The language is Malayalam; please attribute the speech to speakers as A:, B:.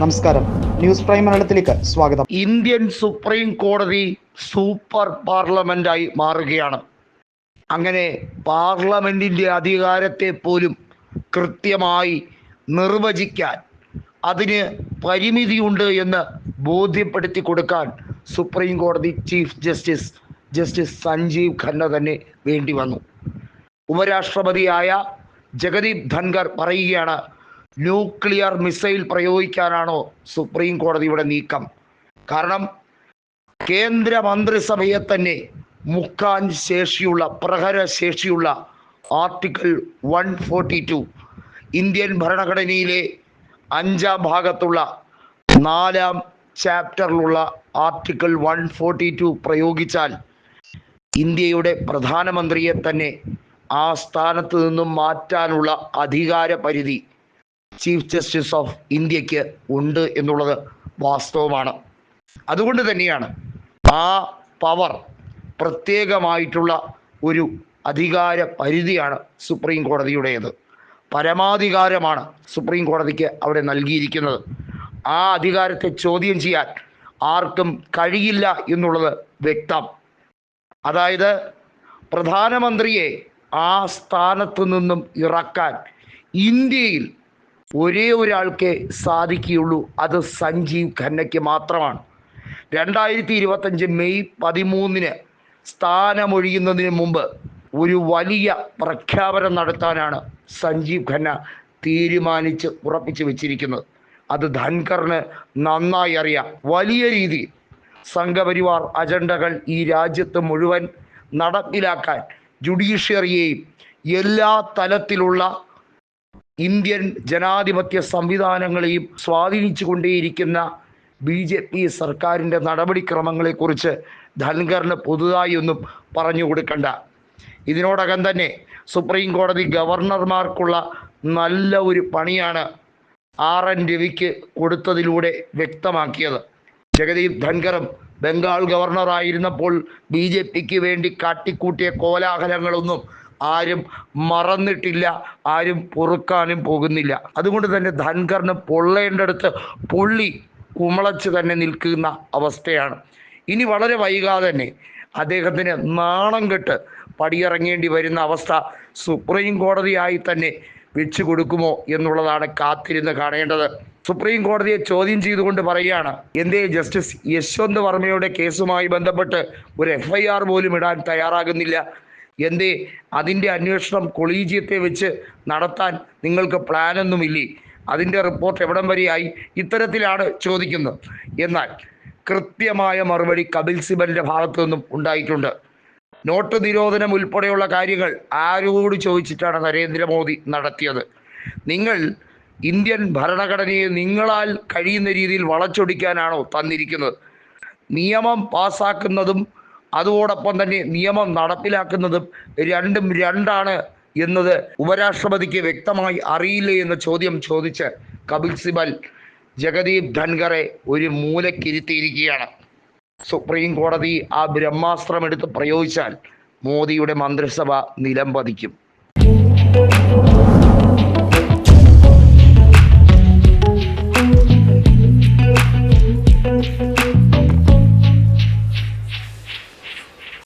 A: നമസ്കാരം. ന്യൂസ് പ്രൈം മലയാളത്തിലേക്ക് സ്വാഗതം.
B: ഇന്ത്യൻ സുപ്രീം കോടതി സൂപ്പർ പാർലമെന്റായി മാറുകയാണ്. അങ്ങനെ പാർലമെന്റിന്റെ അധികാരത്തെ പോലും കൃത്യമായി നിർവചിക്കാൻ അതിന് പരിമിതിയുണ്ട് എന്ന് ബോധ്യപ്പെടുത്തി കൊടുക്കാൻ സുപ്രീം കോടതി chief justice justice Sanjiv Khanna തന്നെ വേണ്ടി വന്നു. ഉപരാഷ്ട്രപതിയായ ജഗദീപ് ധൻഖർ പറയുകയാണ് ന്യൂക്ലിയർ മിസൈൽ പ്രയോഗിക്കാനാണോ സുപ്രീം കോടതിയുടെ നീക്കം? കാരണം കേന്ദ്രമന്ത്രിസഭയെ തന്നെ മുക്കാൻ ശേഷിയുള്ള പ്രഹര ശേഷിയുള്ള article one forty two Indian ഭരണഘടനയിലെ അഞ്ചാം ഭാഗത്തുള്ള നാലാം ചാപ്റ്ററിലുള്ള ആർട്ടിക്കിൾ വൺ ഫോർട്ടി ടു പ്രയോഗിച്ചാൽ ഇന്ത്യയുടെ പ്രധാനമന്ത്രിയെ തന്നെ ആ സ്ഥാനത്ത് നിന്നും മാറ്റാനുള്ള അധികാര പരിധി ചീഫ് ജസ്റ്റിസ് ഓഫ് ഇന്ത്യയ്ക്ക് ഉണ്ട് എന്നുള്ളത് വാസ്തവമാണ്. അതുകൊണ്ട് തന്നെയാണ് ആ പവർ പ്രത്യേകമായിട്ടുള്ള ഒരു അധികാര പരിധിയാണ് സുപ്രീം കോടതിയുടേത്. പരമാധികാരമാണ് സുപ്രീം കോടതിക്ക് അവിടെ നൽകിയിരിക്കുന്നത്. ആ അധികാരത്തെ ചോദ്യം ചെയ്യാൻ ആർക്കും കഴിയില്ല എന്നുള്ളത് വ്യക്തം. അതായത് പ്രധാനമന്ത്രിയെ ആ സ്ഥാനത്ത് നിന്നും ഇറക്കാൻ ഇന്ത്യയിൽ ഒരേ ഒരാൾക്കേ സാധിക്കുകയുള്ളൂ. അത് സഞ്ജീവ് ഖന്നയ്ക്ക് മാത്രമാണ്. രണ്ടായിരത്തി ഇരുപത്തഞ്ച് മെയ് പതിമൂന്നിന് സ്ഥാനമൊഴിയുന്നതിന് മുമ്പ് ഒരു വലിയ പ്രഖ്യാപനം നടത്താനാണ് സഞ്ജീവ് ഖന്ന തീരുമാനിച്ച് ഉറപ്പിച്ചു വെച്ചിരിക്കുന്നത്. അത് ധൻഖറിന് നന്നായി അറിയാം. വലിയ രീതിയിൽ സംഘപരിവാർ അജണ്ടകൾ ഈ രാജ്യത്ത് മുഴുവൻ നടപ്പിലാക്കാൻ ജുഡീഷ്യറിയെയും എല്ലാ തലത്തിലുള്ള ഇന്ത്യൻ ജനാധിപത്യ സംവിധാനങ്ങളെയും സ്വാധീനിച്ചു കൊണ്ടേയിരിക്കുന്ന ബി ജെ പി സർക്കാരിന്റെ നടപടിക്രമങ്ങളെക്കുറിച്ച് ധൻഖറിന് പുതുതായി ഒന്നും പറഞ്ഞു കൊടുക്കണ്ട. ഇതിനോടകം തന്നെ സുപ്രീം കോടതി ഗവർണർമാർക്കുള്ള നല്ല ഒരു പണിയാണ് ആർ എൻ രവിക്ക് കൊടുത്തതിലൂടെ വ്യക്തമാക്കിയത്. ജഗദീപ് ധൻഖറും ബംഗാൾ ഗവർണറായിരുന്നപ്പോൾ ബി ജെ പിക്ക് വേണ്ടി കാട്ടിക്കൂട്ടിയ കോലാഹലങ്ങളൊന്നും ആരും മറന്നിട്ടില്ല ആരും പൊറുക്കാനും പോകുന്നില്ല. അതുകൊണ്ട് തന്നെ ധൻഖറിന് പൊള്ളേണ്ടടുത്ത് പൊള്ളി കുമളച്ച് തന്നെ നിൽക്കുന്ന അവസ്ഥയാണ്. ഇനി വളരെ വൈകാതെ തന്നെ അദ്ദേഹത്തിന് നാണം കെട്ട് പടിയിറങ്ങേണ്ടി വരുന്ന അവസ്ഥ സുപ്രീം കോടതിയായി തന്നെ വെച്ചു കൊടുക്കുമോ എന്നുള്ളതാണ് കാത്തിരുന്ന് കാണേണ്ടത്. സുപ്രീം കോടതിയെ ചോദ്യം ചെയ്തുകൊണ്ട് പറയുകയാണ് എന്തേ ജസ്റ്റിസ് യശ്വന്ത് വർമ്മയുടെ കേസുമായി ബന്ധപ്പെട്ട് ഒരു എഫ് ഐ ആർ പോലും ഇടാൻ തയ്യാറാകുന്നില്ല? എന്തേ? അതിന്റെ അന്വേഷണം കൊളീജിയത്തെ വെച്ച് നടത്താൻ നിങ്ങൾക്ക് പ്ലാനൊന്നുമില്ലേ? അതിന്റെ റിപ്പോർട്ട് എവിടം വരെയായി? ഇത്തരത്തിലാണ് ചോദിക്കുന്നത്. എന്നാൽ കൃത്യമായ മറുപടി കപിൽ സിബലിന്റെ ഭാഗത്തു നിന്നും ഉണ്ടായിട്ടുണ്ട്. നോട്ട് നിരോധനം ഉൾപ്പെടെയുള്ള കാര്യങ്ങൾ ആരോട് ചോദിച്ചിട്ടാണ് നരേന്ദ്രമോദി നടത്തിയത്. നിങ്ങൾ ഇന്ത്യൻ ഭരണഘടനയെ നിങ്ങളാൽ കഴിയുന്ന രീതിയിൽ വളച്ചൊടിക്കാനാണോ തന്നിരിക്കുന്നത്? നിയമം പാസാക്കുന്നതും അതോടൊപ്പം തന്നെ നിയമം നടപ്പിലാക്കുന്നതും രണ്ടും രണ്ടാണ് എന്നത് ഉപരാഷ്ട്രപതിക്ക് വ്യക്തമായി അറിയില്ലേ എന്ന ചോദ്യം ചോദിച്ച് കപിൽ സിബൽ ജഗദീപ് ധൻഖറെ ഒരു മൂലക്കിരുത്തിയിരിക്കുകയാണ്. സുപ്രീം കോടതി ആ ബ്രഹ്മാസ്ത്രം എടുത്ത് പ്രയോഗിച്ചാൽ മോദിയുടെ മന്ത്രിസഭ നിലംപതിക്കും